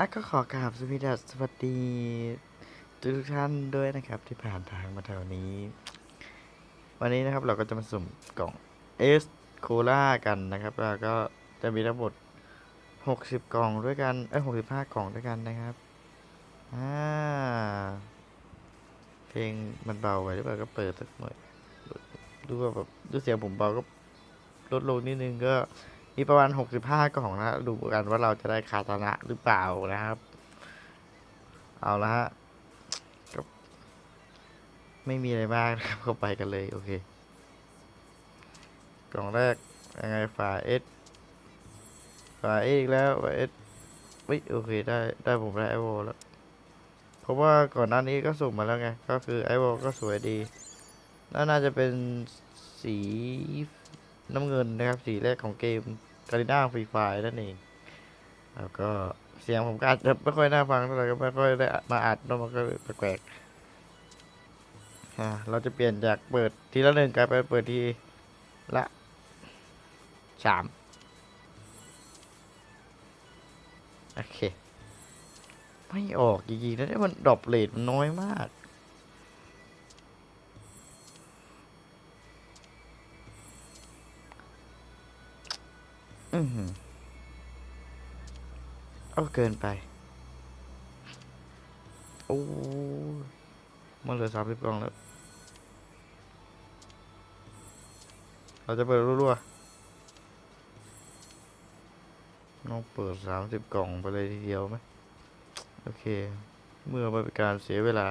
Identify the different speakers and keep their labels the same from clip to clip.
Speaker 1: อะก็ขอกราบสวัสดีสวัสดีทุกท่านด้วยนะครับที่ผ่านทางมาแถวนี้ วันนี้นะครับเราก็จะมาสุ่มกล่องเอสโคล่ากันนะครับแล้วก็จะมีทั้งหมด60 กล่องด้วยกันเอ้ย65 กล่องด้วยกันนะครับอ่าเพลงมันเบาไปหรือเปล่าก็เปิดสักหน่อยดูว่าแบบดูเสียงผมเบาก็ลดลงนิดนึงก็ มีประมาณ 65 กล่องนะดูกันว่าเราจะได้คาตานะหรือเปล่านะครับ เอาละฮะไม่มีอะไรมากนะครับเข้าไปกันเลย โอเค กล่องแรกยังไงฝาเอสฝาเอสอีกแล้วฝาเอสวิโอเคได้ได้ผมได้ไอโวแล้ว เพราะว่าก่อนหน้านี้ก็สุ่มมาแล้วไง ก็คือไอโวก็สวยดี น่าจะเป็นสีน้ำเงินนะครับ สีแรกของเกม การิน่าฟรีไฟนั่นเองแล้วก็เสียงผมก็อาจจะไม่ค่อยน่าฟังเท่าไหร่ก็ไม่ค่อยได้มาอัดแล้วมันก็แปลกๆอ่าเราจะเปลี่ยนจากเปิดทีละหนึ่งกลายเป็นเปิดทีละสามโอเค ไม่ออกจริงๆนะเนี่ยมันดรอปเลทมันน้อยมาก อือหือเอาเกินไป โอ้มันเหลือสามสิบกล่องแล้ว เราจะเปิดรัวๆน้องเปิดสามสิบกล่องไปเลยทีเดียวไหมโอเค เมื่อเป็นการเสียเวลา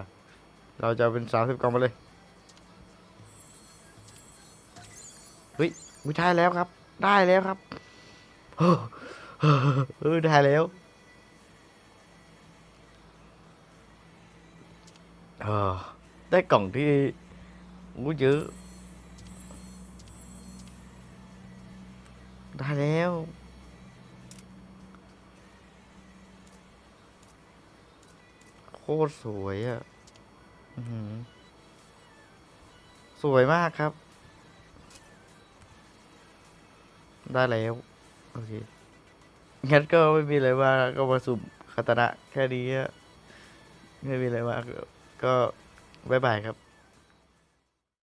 Speaker 1: เราจะเป็นสามสิบกล่องไปเลย เฮ้ยวิทายแล้วครับ ได้แล้วครับ เออได้แล้วเออได้กล่องที่อู้เยอะได้แล้วโคตรสวยอะ่ะสวยมากครับ ได้แล้ว โอเค งั้นก็ไม่มีอะไรว่าก็มาสุ่มคาตนะแค่นี้ไม่มีอะไรว่ากก็บายบายครับ